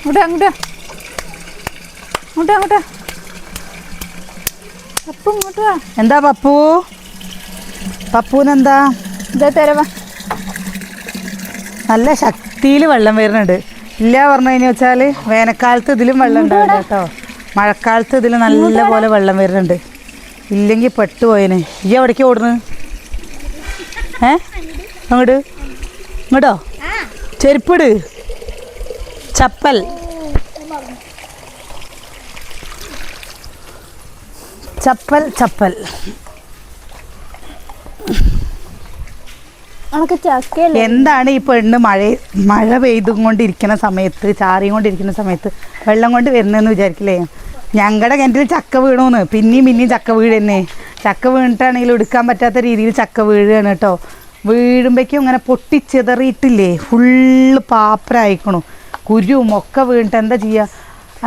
അങ്ങോട്ട് അങ്ങോട്ട്. അങ്ങോട്ട് അങ്ങോട്ട്. അപ്പൊ ഇങ്ങോട്ട് വാ. എന്താ പപ്പു? പപ്പൂനെന്താ ഇതാ തരവാ. നല്ല ശക്തിയിൽ വെള്ളം വരുന്നുണ്ട്. ഇല്ല പറഞ്ഞു കഴിഞ്ഞാൽ വെച്ചാൽ വേനൽക്കാലത്ത് ഇതിലും വെള്ളം ഉണ്ടാവില്ല കേട്ടോ. മഴക്കാലത്ത് ഇതിൽ നല്ല പോലെ വെള്ളം വരുന്നുണ്ട്. ഇല്ലെങ്കിൽ പെട്ടുപോയനെ. ഈ എവിടേക്ക് ഓടുന്നു ഏ? അങ്ങോട്ട് ഇങ്ങോട്ടോ ചെരുപ്പിട്. ചപ്പൽ. ചപ്പൽ ചപ്പൽ. എന്താണ് ഈ പെണ്ണ് മഴ മഴ പെയ്തും കൊണ്ടിരിക്കുന്ന സമയത്ത് ചാറിയും കൊണ്ടിരിക്കുന്ന സമയത്ത് വെള്ളം കൊണ്ട് വരുന്നതെന്ന് വിചാരിക്കില്ലേ? ഞങ്ങളുടെ കിണറ്റിൽ ചക്ക വീണൂന്ന്. പിന്നെയും പിന്നെയും ചക്ക വീഴന്നെ. ചക്ക വീണിട്ടാണെങ്കിൽ എടുക്കാൻ പറ്റാത്ത രീതിയിൽ ചക്ക വീഴുകയാണ് കേട്ടോ. വീഴുമ്പോഴേക്കും ഇങ്ങനെ പൊട്ടിച്ചെതറിയിട്ടില്ലേ? ഫുള്ള് പാപ്പരായിക്കണു. കുരുവും ഒക്കെ വീണിട്ട് എന്താ ചെയ്യുക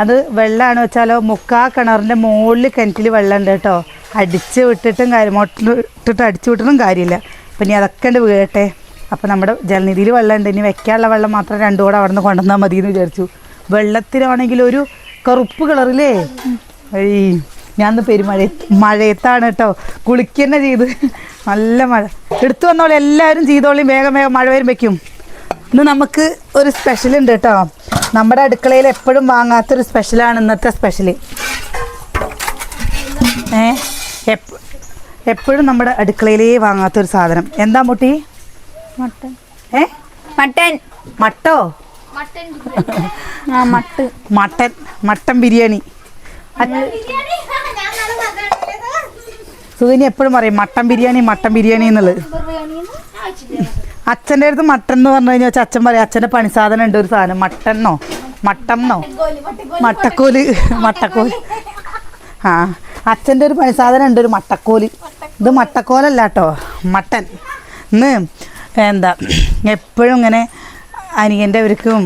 അത് വെള്ളമാണ് വെച്ചാലോ മുക്കാ കിണറിന്റെ മുകളിൽ കിണറ്റിൽ വെള്ളമുണ്ട് കേട്ടോ. അടിച്ച് വിട്ടിട്ടും കാര്യം ഇട്ടിട്ട് അടിച്ച് വിട്ടിട്ടും കാര്യമില്ല. അപ്പം ഇനി അതൊക്കെ ഉണ്ട് വീഴട്ടെ. അപ്പം നമ്മുടെ ജലനിധിയിൽ വെള്ളമുണ്ട്. ഇനി വെക്കാനുള്ള വെള്ളം മാത്രം രണ്ടും കൂടെ അവിടെ നിന്ന് കൊണ്ടുവന്നാൽ മതി എന്ന് വിചാരിച്ചു. വെള്ളത്തിലാണെങ്കിൽ ഒരു കറുപ്പ് കളറില്ലേ ഈ ഞാൻ പെരുമഴ മഴയത്താണ് കേട്ടോ. കുളിക്കുക ചെയ്ത്. നല്ല മഴ. എടുത്തു വന്നോളെ. എല്ലാവരും ചെയ്തോളിയും വേഗം വേഗം മഴ വരുമ്പോഴേക്കും. ഇന്ന് നമുക്ക് ഒരു സ്പെഷ്യൽ ഉണ്ട് കേട്ടോ. നമ്മുടെ അടുക്കളയിൽ എപ്പോഴും വാങ്ങാത്തൊരു സ്പെഷ്യലാണ് ഇന്നത്തെ സ്പെഷ്യൽ ഏ? എപ്പോഴും നമ്മുടെ അടുക്കളയിലേ വാങ്ങാത്തൊരു സാധനം. എന്താ മുട്ടി? മട്ടൻ. ഏ? Mutton. മട്ടോ? Mutton mutton biryani. Sukhini എപ്പോഴും പറയും മട്ടൻ ബിരിയാണി മട്ടൻ ബിരിയാണി എന്നുള്ളത്. അച്ഛന്റെ അടുത്ത് മട്ടൺ എന്ന് പറഞ്ഞു കഴിഞ്ഞാൽ അച്ഛൻ പറയും അച്ഛന്റെ പണി സാധനം ഉണ്ട് ഒരു സാധനം. മട്ടന്നോ മട്ടന്നോ മട്ടക്കോൽ മട്ടക്കോൽ. ആ അച്ഛന്റെ ഒരു പണി സാധനം ഉണ്ട് ഒരു മട്ടക്കോൽ. ഇത് മട്ടക്കോലല്ല കേട്ടോ മട്ടൻ. ഇന്ന് എന്താ എപ്പോഴും ഇങ്ങനെ അനിയന്റെ അവർക്കും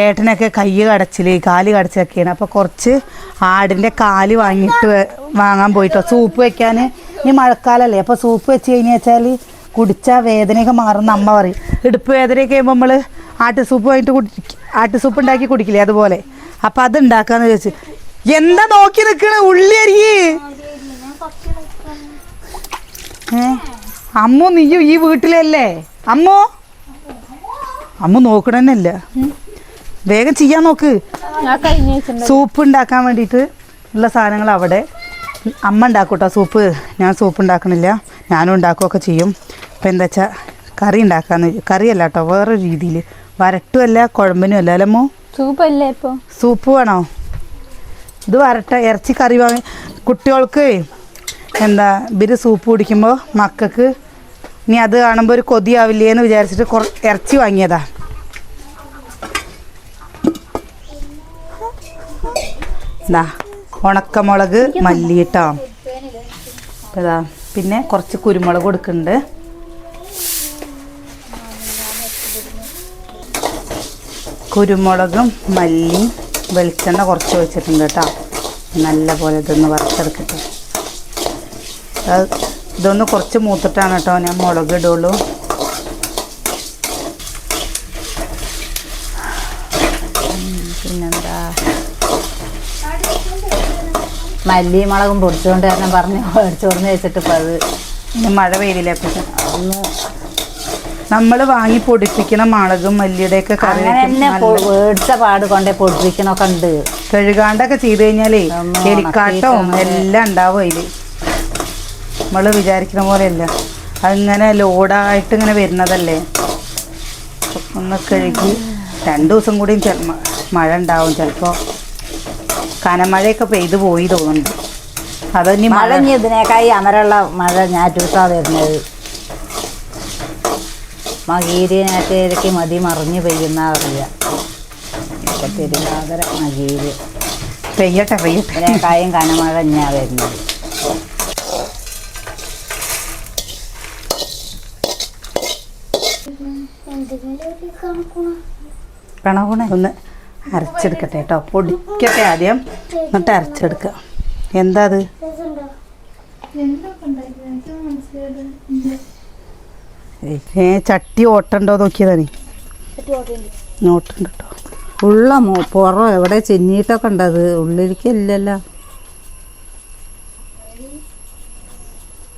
ഏട്ടനൊക്കെ കൈ കടച്ചിൽ കാൽ കടച്ചൊക്കെയാണ് അപ്പോൾ കുറച്ച് ആടിന്റെ കാൽ വാങ്ങിയിട്ട് വാങ്ങാൻ പോയിട്ടോ. സൂപ്പ് വെക്കാൻ. ഇനി മഴക്കാലല്ലേ അപ്പോൾ സൂപ്പ് വെച്ച് കഴിഞ്ഞാൽ വെച്ചാൽ കുടിച്ച വേദനയൊക്കെ മാറുന്ന അമ്മ പറയും. ഇടുപ്പ് വേദനയൊക്കെ ആകുമ്പോൾ നമ്മൾ ആട്ട് സൂപ്പ് വാങ്ങിയിട്ട് കുടി ആട്ട് സൂപ്പ് ഉണ്ടാക്കി കുടിക്കില്ലേ അതുപോലെ. അപ്പം അത് ഉണ്ടാക്കാന്ന് ചോദിച്ചു എന്താ നോക്കി നിൽക്കണ ഉള്ളി അരിയേ. ഏ? അമ്മു നീയും ഈ വീട്ടിലല്ലേ? അമ്മോ? അമ്മ നോക്കണന്നല്ല. വേഗം ചെയ്യാൻ നോക്ക്. സൂപ്പ് ഉണ്ടാക്കാൻ വേണ്ടിയിട്ട് ഉള്ള സാധനങ്ങൾ അവിടെ അമ്മ ഉണ്ടാക്കൂട്ടോ സൂപ്പ് ഞാൻ സൂപ്പ് ഉണ്ടാക്കണില്ല. ഞാനും ഉണ്ടാക്കുകയൊക്കെ ചെയ്യും. അപ്പോൾ എന്താ വെച്ചാൽ കറി ഉണ്ടാക്കാന്ന് കറിയല്ല കേട്ടോ വേറെ രീതിയിൽ വരട്ടുമല്ല കുഴമ്പനും അല്ല അല്ലമ്മോ സൂപ്പ് അല്ലേ ഇപ്പോൾ സൂപ്പ് വേണോ? ഇത് വരട്ടെ ഇറച്ചി കറി വാങ്ങി കുട്ടികൾക്ക് എന്താ ഇവർ സൂപ്പ് കുടിക്കുമ്പോൾ മക്കൾക്ക് ഇനി അത് കാണുമ്പോൾ ഒരു കൊതിയാവില്ലേ എന്ന് വിചാരിച്ചിട്ട് കുറ ഇറച്ചി വാങ്ങിയതാ. എന്താ ഉണക്കമുളക് മല്ലിയിട്ടോ. ഇതാ പിന്നെ കുറച്ച് കുരുമുളക് കൊടുക്കുന്നുണ്ട്. കുരുമുളകും മല്ലിയും വെളിച്ചെണ്ണ കുറച്ച് ഒഴിച്ചിട്ടുണ്ട് കേട്ടോ. നല്ല പോലെ ഇതൊന്ന് വറുത്തെടുക്കട്ടെ. ഇതൊന്ന് കുറച്ച് മൂത്തിട്ടാണ് കേട്ടോ ഞാൻ മുളക് ഇടുള്ളൂ മല്ലി മുളകും പൊടിച്ചുകൊണ്ട് തന്നെ പറഞ്ഞ് മേടിച്ചോർന്ന് വെച്ചിട്ട് ഇപ്പം അത് ഇനി മഴ പെയ്തില്ലേ അപ്പം ഒന്ന് നമ്മൾ വാങ്ങി പൊടിപ്പിക്കണ മുളകും മല്ലിയുടെയൊക്കെ കറി അങ്ങനെ. തന്നെ മേടിച്ച പാട് കൊണ്ടേ പൊടിപ്പിക്കണൊക്കെ ഉണ്ട്. കഴുകാണ്ടൊക്കെ ചെയ്ത് കഴിഞ്ഞാലേ എലിക്കാട്ടവും എല്ലാം ഉണ്ടാവും അതിൽ നമ്മൾ വിചാരിക്കുന്ന പോലെയല്ല. അതിങ്ങനെ ലോഡായിട്ട് ഇങ്ങനെ വരുന്നതല്ലേ? ഒന്ന് കഴുകി. രണ്ട് ദിവസം കൂടിയും മഴ ഉണ്ടാവും ചിലപ്പോൾ കനമഴയൊക്കെ പെയ്ത് പോയി തോന്നുന്നുണ്ട്. അതന്നെ മഴ മഴ ഇതിനേക്കായി അമരമുള്ള മഴ ഞാറ്റൂസാ വരുന്നത്. മകീരിനേറ്റേക്ക് മതി മറിഞ്ഞ് പെയ്യുന്ന അറിയാം. ഇപ്പം തിരുവാതിര മകീര്. പെയ്യട്ടെ പെയ്യട്ടെ. ഇതിനേക്കായും കനമഴ ഞാൻ വരുന്നത്. കണകുണ ഒന്ന്. അരച്ചെടുക്കട്ടെ കേട്ടോ. പൊടിക്കട്ടെ ആദ്യം. എന്നിട്ട് അരച്ചെടുക്കുക. എന്താ അത്? ഏ ചട്ടി ഓട്ടണ്ടോ നോക്കിയതാണ് ഓട്ടുണ്ട് കേട്ടോ ഉള്ള മോ പുറം എവിടെ ചെന്നിട്ടൊക്കെ ഉണ്ടത് അത്? ഉള്ളിലേക്കില്ലല്ലോ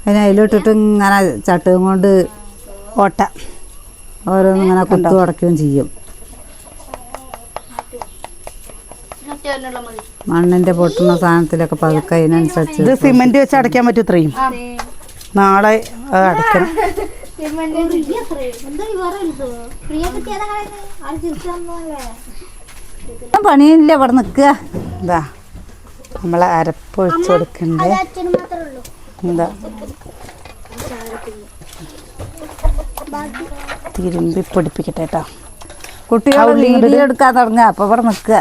അതിന് അതിലിട്ടിട്ട് ഇങ്ങനെ ചട്ടും കൊണ്ട് ഓട്ട. ഓരോന്നിങ്ങനെ കുത്തു അടയ്ക്കുകയും ചെയ്യും. മണ്ണിന്റെ പൊട്ടുന്ന സാധനത്തിലൊക്കെ പതുക്കെ അതിനനുസരിച്ച് ഇത് സിമെന്റ് വെച്ച് അടയ്ക്കാൻ പറ്റും ഇത്രയും. നാളെ അത് അടയ്ക്കണം. പണിയില്ല ഇവിടെ നിൽക്കുക. എന്താ നമ്മളെ അരപ്പ് ഒഴിച്ച് കൊടുക്കണ്ടേ എന്താ തിരുമ്പി പൊടിപ്പിക്കട്ടെ കേട്ടോ കുട്ടികൾ വീഡിയോ എടുക്കാൻ തുടങ്ങുക. അപ്പൊ ഇവിടെ നിൽക്കുക.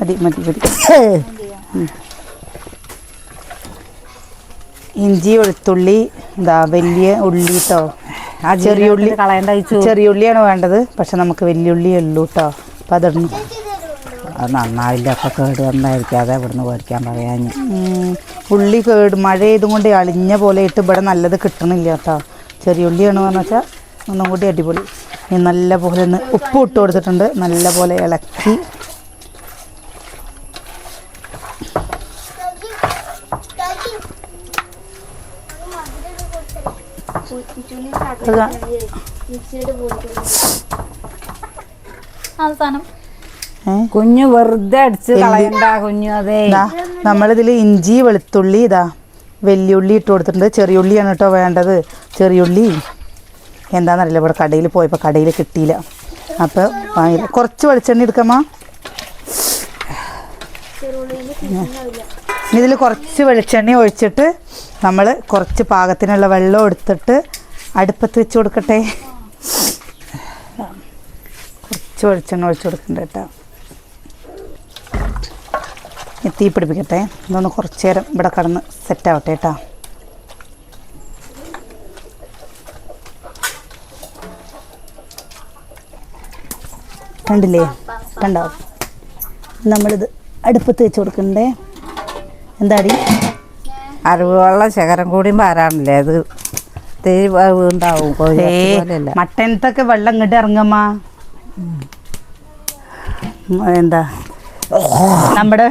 മതി മതി മതി. ഇഞ്ചി വെളുത്തുള്ളി എന്താ വലിയ ഉള്ളി കേട്ടോ ചെറിയ ഉള്ളി ചെറിയ ഉള്ളിയാണ് വേണ്ടത്. പക്ഷെ നമുക്ക് വലിയ ഉള്ളി ഉള്ളൂ കേട്ടോ അപ്പം അതിടണം അത് നന്നാവില്ല അപ്പൊ കേട് വന്നായിരിക്കും. അതെ ഇവിടുന്ന് മേടിക്കാൻ പറയാൻ ഉള്ളി കേട് മഴ ചെയ്തും കൊണ്ട് അളിഞ്ഞ പോലെ ഇട്ട് ഇവിടെ നല്ലത് കിട്ടണില്ല കേട്ടോ ചെറിയ ഉള്ളിയാണ് വെച്ചാൽ ഒന്നും കൂടി അടിപൊളി. ഇനി നല്ല പോലെ ഒന്ന് ഉപ്പ് ഇട്ട് കൊടുത്തിട്ടുണ്ട്. നല്ല പോലെ ഇളക്കി. അവസാനം. കുഞ്ഞു വെറുതെ അടിച്ച് കളയണ്ട കുഞ്ഞു അതെ. നമ്മളിതിൽ ഇഞ്ചി വെളുത്തുള്ളി ഇതാ വെല്ലുള്ളി ഇട്ട് കൊടുത്തിട്ടുണ്ട്. ചെറിയുള്ളിയാണ് കേട്ടോ വേണ്ടത്. ചെറിയുള്ളി. എന്താണെന്നറിയില്ല ഇവിടെ കടയിൽ പോയപ്പോൾ കടയിൽ കിട്ടിയില്ല. അപ്പോൾ വാങ്ങിയില്ല കുറച്ച് വെളിച്ചെണ്ണ എടുക്കാമോ ഇതിൽ കുറച്ച് വെളിച്ചെണ്ണ ഒഴിച്ചിട്ട് നമ്മൾ കുറച്ച് പാകത്തിനുള്ള വെള്ളം എടുത്തിട്ട് അടുപ്പത്ത് വെച്ച് കൊടുക്കട്ടെ. കുറച്ച് വെളിച്ചെണ്ണ ഒഴിച്ച് കൊടുക്കണ്ട കേട്ടോ. തീ പിടിപ്പിക്കട്ടെ. ഇതൊന്ന് കുറച്ച് നേരം ഇവിടെ കിടന്ന് സെറ്റാവട്ടെ കേട്ടോ. കണ്ടില്ലേ? കണ്ടോ? നമ്മളിത് അടുപ്പത്ത് വെച്ച് കൊടുക്കണ്ടേ എന്താടി? അറിവുള്ള ശകരം കൂടിയും പാരാണില്ലേ അത്? ഉണ്ടാവും. മട്ടനത്തൊക്കെ വെള്ളം ഇങ്ങോട്ട് ഇറങ്ങമ്മ എന്താ? നമ്മുടെ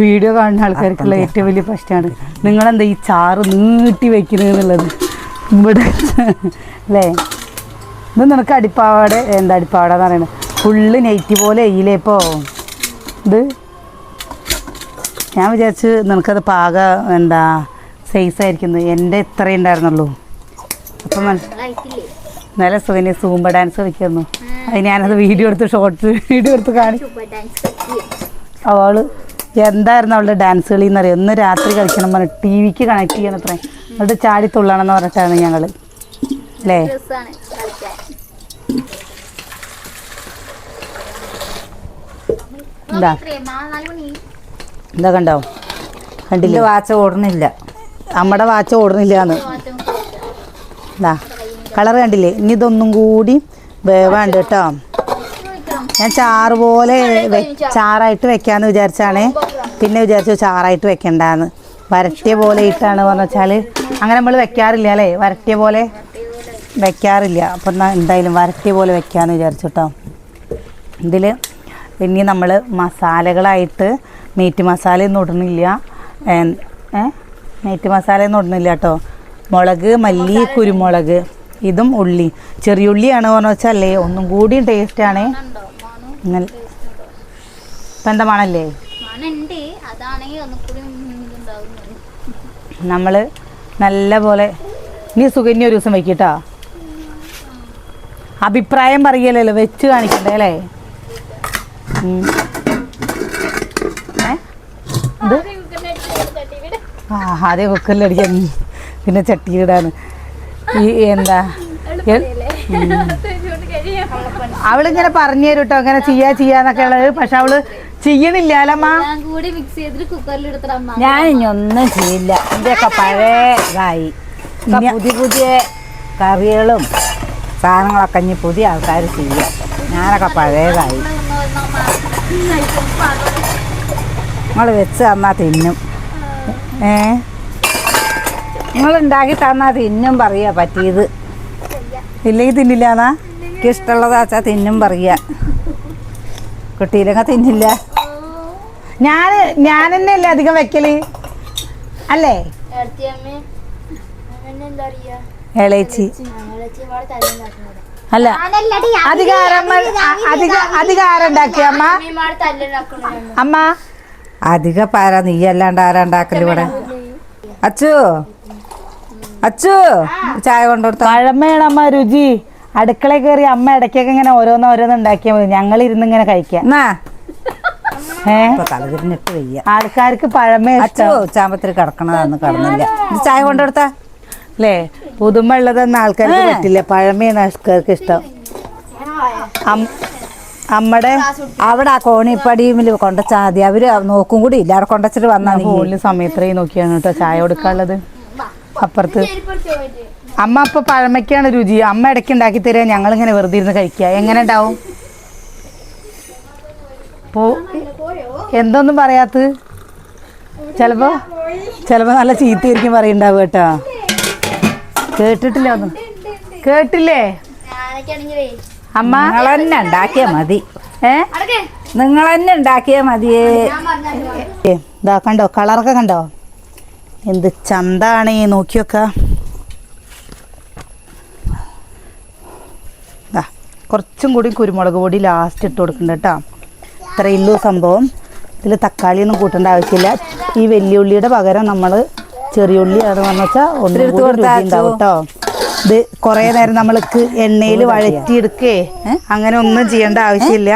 വീഡിയോ കാണുന്ന ആൾക്കാർക്കുള്ള ഏറ്റവും വലിയ പ്രശ്നമാണ്. നിങ്ങളെന്താ ഈ ചാറ് നീട്ടി വെക്കുന്നത് ഇവിടെ അല്ലേ? ഇത് നിനക്ക് അടിപ്പാവാടെ എന്താ അടിപ്പാവാടെന്ന് പറയുന്നത്? ഫുള്ള് നെയ്റ്റ് പോലെ ഇല്ലേ ഇപ്പോൾ ഇത്? ഞാൻ വിചാരിച്ച് നിനക്കത് പാക എന്താ സൈസ് ആയിരിക്കുന്നു. എന്റെ ഇത്ര ഉണ്ടായിരുന്നുള്ളൂ. അപ്പം നല്ല സുഖനെ സൂമ്പ ഡാൻസ് കളിക്കുന്നു. അത് ഞാനത് വീഡിയോ എടുത്ത് ഷോർട്സ് വീഡിയോ എടുത്ത് കാണി അവൾ എന്തായിരുന്നു അവളുടെ ഡാൻസ് കളി എന്നറിയാം? ഒന്ന് രാത്രി കളിക്കണം പറഞ്ഞു ടി വിക്ക് കണക്ട് ചെയ്യണം അത്രേ എന്നിട്ട് ചാടി തുള്ളണമെന്ന് പറഞ്ഞിട്ടാണ് ഞങ്ങൾ അല്ലേ? എന്താ എന്താ കണ്ടോ? കണ്ടില്ല? വാച്ച ഓടുന്നില്ല. നമ്മുടെ വാച്ച് ഓടുന്നില്ലാന്ന്. എന്താ കളർ കണ്ടില്ലേ? ഇനി ഇതൊന്നും കൂടി വേവാണ്ട് കേട്ടോ. ഞാൻ ചാറ് പോലെ ചാറായിട്ട് വെക്കാന്ന് വിചാരിച്ചാണ്. പിന്നെ വിചാരിച്ചു ചാറായിട്ട് വെക്കണ്ടെന്ന്. വരട്ടിയ പോലെ ഇട്ടാണ് പറഞ്ഞു വെച്ചാൽ അങ്ങനെ നമ്മൾ വെക്കാറില്ല അല്ലേ? വരട്ടിയ പോലെ വെക്കാറില്ല. അപ്പം എന്തായാലും വരട്ടിയ പോലെ വെക്കാന്ന് വിചാരിച്ചു കേട്ടോ. ഇതിൽ ഇനി നമ്മൾ മസാലകളായിട്ട് മീറ്റ് മസാല ഒന്നും ഇടുന്നില്ല. മീറ്റ് മസാല ഒന്നും ഇടുന്നില്ല കേട്ടോ മുളക് മല്ലി കുരുമുളക് ഇതും ഉള്ളി. ചെറിയ ഉള്ളിയാണ് പറഞ്ഞു അല്ലേ ഒന്നും കൂടി ടേസ്റ്റ് ഇങ്ങനെ ഇപ്പം എന്താ മണല്ലേ? നമ്മൾ നല്ല പോലെ നീ സുകന്യ ഒരു ദിവസം വെക്കിട്ടാ അഭിപ്രായം പറയലല്ലോ വെച്ച് കാണിക്കണ്ടേ അല്ലേ? ഇത് ആ ആദ്യം കുക്കറിലടിക്കാൻ പിന്നെ ചട്ടിയിടാണ് ഈ എന്താ. അവളിങ്ങനെ പറഞ്ഞു തരും കേട്ടോ അങ്ങനെ ചെയ്യാ ചെയ്യാന്നൊക്കെ ഉള്ളത്. പക്ഷെ അവൾ ചെയ്യണില്ല അല്ലമ്മ ഞാൻ ഞാൻ ഇനി ഒന്നും ചെയ്യില്ല. എന്റെയൊക്കെ പഴയ ഇതായി. പുതിയ പുതിയ കറികളും സാധനങ്ങളൊക്കെ ഇനി പുതിയ ആൾക്കാർ ചെയ്യാം. ഞാനൊക്കെ പഴയതായി നിങ്ങൾ വെച്ച് തന്നാൽ തിന്നും. ഏ? നിങ്ങൾ ഉണ്ടാക്കി തന്നാൽ തിന്നും പറയുക പറ്റിയത്. ഇല്ലെങ്കിൽ തിന്നില്ലാന്നാ എനിക്ക് ഇഷ്ടമുള്ളതാച്ചാ തിന്നും പറയുക കുട്ടിയിലൊക്കെ തിന്നില്ല. ഞാൻ ഞാൻ തന്നെയല്ലേ അധികം വെക്കൽ? അല്ലേ? ഏടത്തിയമ്മേ അല്ല. അധികാരം അധികാരം ഉണ്ടാക്കി അമ്മ അമ്മ? അധിക പാര നീ അല്ലാണ്ട് ആരാ ഉണ്ടാക്കൽ ഇവിടെ? അച്ചു? അച്ചു? ചായ കൊണ്ടുകൊടുത്ത. പഴമയാണ് അമ്മ രുചി. അടുക്കള കയറി അമ്മ ഇടയ്ക്കൊക്കെ ഇങ്ങനെ ഓരോന്ന് ഓരോന്ന് ഉണ്ടാക്കിയാൽ മതി. ഞങ്ങൾ ഇരുന്ന് ഇങ്ങനെ കഴിക്കാം. ആൾക്കാർക്ക് പഴമ അച്ചു ചാമ്പത്തിൽ കിടക്കണതാന്ന് കടന്നില്ല. ഇത് ചായ കൊണ്ടുകൊടുത്ത. അല്ലേ പുതുമ ഉള്ളതൊന്നും ആൾക്കാർക്ക് പറ്റില്ല. പഴമയാണ് ആൾക്കാർക്ക് ഇഷ്ടം. അമ്മടെ അവിടെ ആ കോണിപ്പടിയും കൊണ്ട മതി അവർ നോക്കും കൂടി ഇല്ല. അവിടെ കൊണ്ടച്ചിട്ട് വന്നാൽ നീ. ഫോണിൽ സമയത്രയും നോക്കിയാണ് കേട്ടോ ചായ കൊടുക്കാനുള്ളത്. അപ്പുറത്ത്. അമ്മ അപ്പൊ പഴമയ്ക്കാണ് രുചി. അമ്മ ഇടയ്ക്ക് ഉണ്ടാക്കി തരിക ഞങ്ങൾ ഇങ്ങനെ വെറുതെ ഇരുന്ന് കഴിക്ക എങ്ങനെ ഉണ്ടാവും? പോ. എന്തൊന്നും പറയാത്ത ചിലപ്പോ ചിലപ്പോ നല്ല ചീത്തയായിരിക്കും പറയുണ്ടാവും കേട്ടോ. കേട്ടിട്ടില്ല ഒന്നും. കേട്ടില്ലേ? അമ്മ നിങ്ങൾ തന്നെ ഉണ്ടാക്കിയാ മതി. ഏ? നിങ്ങളെന്നെ നിങ്ങൾ തന്നെ ഉണ്ടാക്കിയാ മതിയേ ഞാൻ പറഞ്ഞു ഇതാ കണ്ടോ കളറൊക്കെ കണ്ടോ? എന്ത് ചന്താണ് ഈ നോക്കിയൊക്കെ. കുറച്ചും കൂടി കുരുമുളക് പൊടി ലാസ്റ്റ് ഇട്ട് കൊടുക്കുന്നുണ്ട് കേട്ടോ. ഇത്രയുള്ളൂ സംഭവം. ഇതിൽ തക്കാളിയൊന്നും കൂട്ടേണ്ട ആവശ്യമില്ല. ഈ വെല്ലുള്ളിയുടെ പകരം നമ്മൾ ചെറിയ ഉള്ളിയാണ് വെച്ചാൽ ഒന്നും കൂടി ഉണ്ടാവും കേട്ടോ. ഇത് കുറേ നേരം നമ്മൾക്ക് എണ്ണയിൽ വഴറ്റിയെടുക്കേ. അങ്ങനെ ഒന്നും ചെയ്യേണ്ട ആവശ്യമില്ല.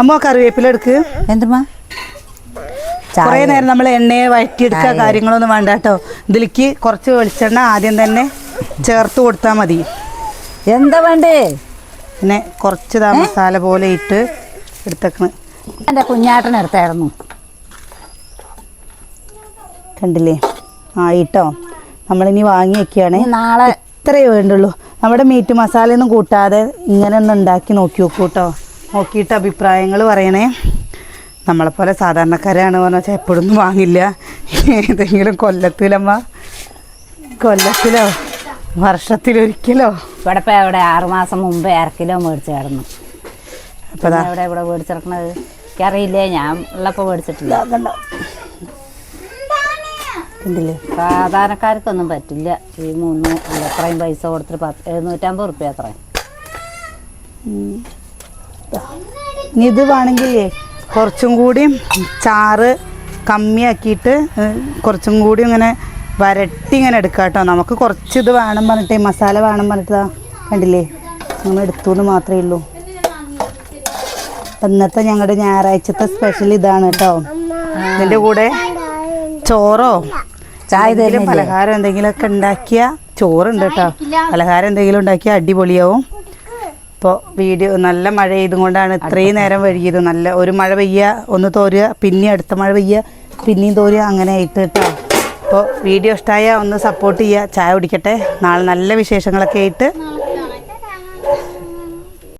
അമ്മ കറിവേപ്പില എടുക്ക്. എന്തുമാ കുറേ നേരം നമ്മൾ എണ്ണയെ വഴറ്റിയെടുക്കുക കാര്യങ്ങളൊന്നും വേണ്ട കേട്ടോ. ഇതിലേക്ക് കുറച്ച് വെളിച്ചെണ്ണ ആദ്യം തന്നെ ചേർത്ത് കൊടുത്താൽ മതി. എന്താ വേണ്ടേ? പിന്നെ കുറച്ച് മസാല പോലെ ഇട്ട് എടുത്തേക്കണ്. എന്റെ കുഞ്ഞാട്ടനെടുത്തായിരുന്നു കണ്ടില്ലേ? ആയിട്ടോ? നമ്മളിനി വാങ്ങി വെക്കുകയാണ് നാളെ ഇത്രയേ വേണ്ടുള്ളൂ. നമ്മുടെ മീറ്റ് മസാലയൊന്നും കൂട്ടാതെ ഇങ്ങനെ ഒന്ന് ഉണ്ടാക്കി നോക്കി നോക്കൂ കേട്ടോ നോക്കിയിട്ട് അഭിപ്രായങ്ങൾ പറയണേ. നമ്മളെപ്പോലെ സാധാരണക്കാരാണ് പറഞ്ഞാൽ വെച്ചാൽ എപ്പോഴൊന്നും വാങ്ങില്ല. ഏതെങ്കിലും കൊല്ലത്തിലമ്മ കൊല്ലത്തിലോ വർഷത്തിലൊരിക്കലോ ഇവിടെ ഇപ്പം എവിടെ? ആറുമാസം മുമ്പ് അരക്കിലോ കിലോ മേടിച്ച് കിടന്നു. അപ്പോൾ ദാ എവിടെ ഇവിടെ മേടിച്ചിറക്കണത് എനിക്കറിയില്ലേ ഞാൻ ഉള്ളപ്പോൾ മേടിച്ചിട്ടില്ല. കണ്ടോ. കണ്ടില്ലേ? സാധാരണക്കാർക്കൊന്നും പറ്റില്ല. ഈ മൂന്ന് എത്രയും പൈസ കൊടുത്തിട്ട് പത്ത് എഴുന്നൂറ്റമ്പത് റുപ്യ അത്രയും ഇത് വേണമെങ്കിലേ കുറച്ചും കൂടി ചാറ് കമ്മിയാക്കിയിട്ട് കുറച്ചും കൂടി ഇങ്ങനെ വരട്ടി ഇങ്ങനെ എടുക്കാം കേട്ടോ നമുക്ക് കുറച്ച് ഇത് വേണം പറഞ്ഞിട്ടേ മസാല വേണം പറഞ്ഞിട്ട് കണ്ടില്ലേ? നമ്മൾ എടുത്തു എന്ന് മാത്രമേ ഉള്ളൂ. ഇന്നത്തെ ഞങ്ങളുടെ ഞായറാഴ്ചത്തെ സ്പെഷ്യൽ ഇതാണ് കേട്ടോ ഇതിന്റെ കൂടെ ചോറോ? ചായ എന്തെങ്കിലും തരുന്നില്ലേ പലഹാരം എന്തെങ്കിലുമൊക്കെ ഉണ്ടാക്കിയ ചോറുണ്ട് കേട്ടോ. പലഹാരം എന്തെങ്കിലും ഉണ്ടാക്കിയ അടിപൊളിയാവും. ഇപ്പോൾ വീഡിയോ നല്ല മഴ ചെയ്തുകൊണ്ടാണ് ഇത്രയും നേരം വൈകിയത്. നല്ല ഒരു മഴ പെയ്യുക ഒന്ന് തോരുക പിന്നെ അടുത്ത മഴ പെയ്യുക പിന്നെയും തോരുക അങ്ങനെ ആയിട്ട് കേട്ടോ. അപ്പോൾ വീഡിയോ ഇഷ്ടമായ ഒന്ന് സപ്പോർട്ട് ചെയ്യുക ചായ കുടിക്കട്ടെ. നാളെ നല്ല വിശേഷങ്ങളൊക്കെ ആയിട്ട്.